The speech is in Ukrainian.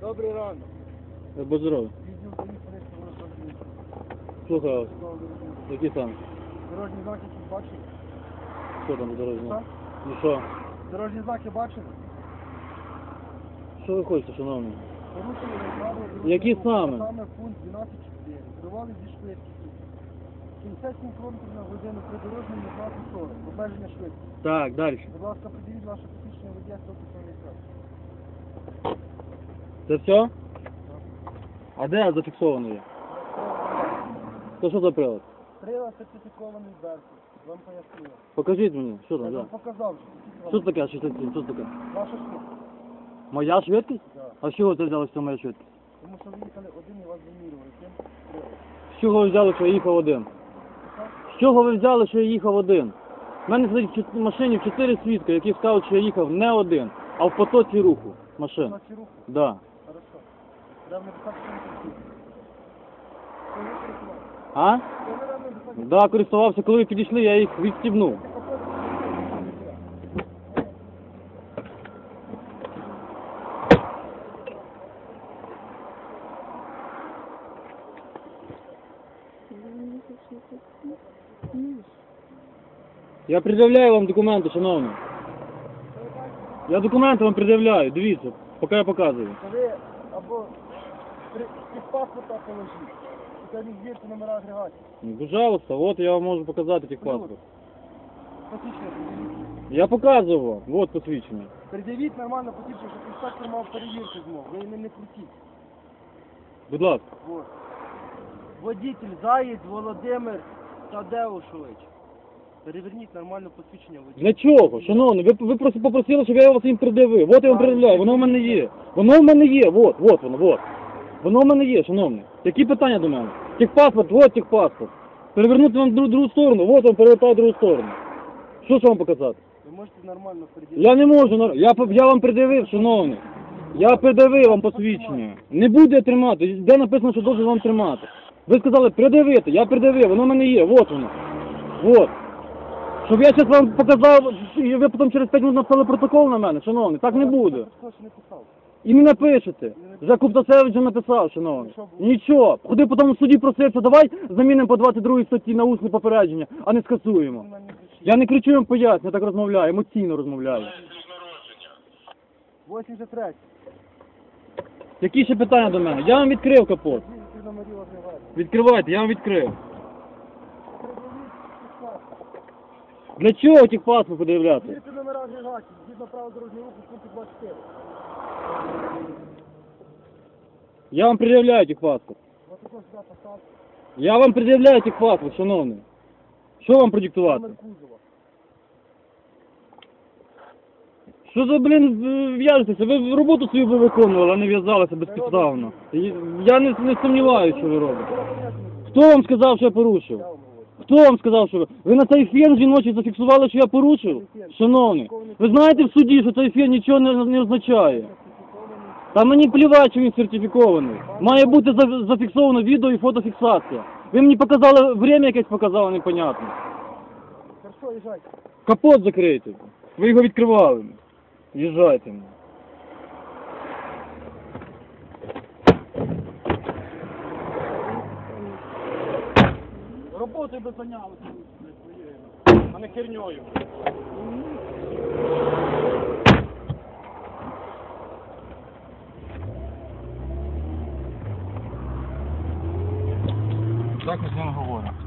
Добрий ранок. Будь служби. Слухаю вас. Які саме? Дорожні знаки бачили? Що там дорожні? Що? Ну що? Дорожні знаки бачили? Що ви хочете, шановний? Порушили правила дорожнього Які руху. саме? Саме пункт 12.4. Керували зі швидкістю. 57 км на годину при дорожньому знаку 40. Обмеження швидкості. Так, далі. Будь ласка, приділіть ваше посвідчення водія з дописом реєстрації. Це все? А де зафіксовано є? То що за прилад? Прилад сертифікований зверху. Вам пояснюю. Покажіть мені, що Я там, вам показав, Що це таке, 67, що це таке? Ваша швидкість. Моя швидкість? Так. А з чого це взяли, що моя швидкість? Тому що ви їхали один і вас замірювали. Цим приладом. З чого ви взяли, що я їхав один? З чого ви взяли, що я їхав один? У мене сидить в чот- машині чотири свідки, які скажуть, що я їхав не один, а в потоці руху машин. На ці рухи. Да. А? Да, користувався, коли ви підійшли, я їх відстібнув. Я пред'являю вам документи, шановні. Я документи вам пред'являю, дивіться, поки я показую. Або при- паспорта положіть. Це не звірте номера агрегатів. Ну, Пожалуйста, от я вам можу показати техпаспорт. Посвідчення пред'явіть. Я показував вам, от посвідчення. Пред'явіть нормально посвідчення, щоб інспектор мав перевірку змог. Ви ним не крутіть. Будь ласка. Вот. Водитель Заєць Володимир Тадеушович. Переверніть нормально посвідчення водія. Для чого? Шановний, ви, ви просто попросили, щоб я вас їм пред'явив. От я вам пред'являю, воно в мене є. Воно в мене є, от, от воно, от. Воно в мене є, шановний. Які питання до мене? Техпаспорт, от техпаспорт. Перевернути вам в другу, другу сторону, от вам перевертаю другу сторону. Що ж вам показати? Ви можете нормально пред'явити. Я не можу, нар- я, по- я вам пред'явив, шановний. Я пред'явив вам посвідчення. Не буде тримати, де написано, що должен вам тримати. Ви сказали пред'явити, я пред'явив, воно в мене є, от воно. От. Щоб я зараз вам показав, і ви потім через 5 минут написали протокол на мене, шановний, так не буде. Хто ж не писав? І не напишете. Вже Куптасевич вже написав, шановний. Нічого. Куди потім в суді просився, давай замінимо по 22 статті на усне попередження, а не скасуємо. Я не кричу вам поясню, я так розмовляю, емоційно розмовляю. 83. Які ще питання до мене? Я вам відкрив капот. Відкривайте, я вам відкрив. Для чого техпаспорт подивляти? Звідти номера агрегатів, згідно правил дорожнього руху, пункту 24. Я вам пред'являю сюди поставте. Я вам пред'являю техпаспорт, шановний. Що вам продиктувати? Що за, блін, в'яжетеся? Ви роботу свою би виконували, а не в'язалися безпідставно. Я не, не сумніваюся, що ви робите. Хто вам сказав, що я порушив? Хто вам сказав, що ви? Ви на цей фен жіночий зафіксували, що я порушив? Шановний, ви знаєте в суді, що цей фен нічого не, не означає. Та мені плівати, що він сертифікований. Має бути за- зафіксовано відео і фотофіксація. Ви мені показали, время якесь показали непонятне. Хорошо, їжджайте. Капот закрийте. Ви його відкривали. Їжджайте. Роботою би зайнялися а не херньою. Так ось він говорить.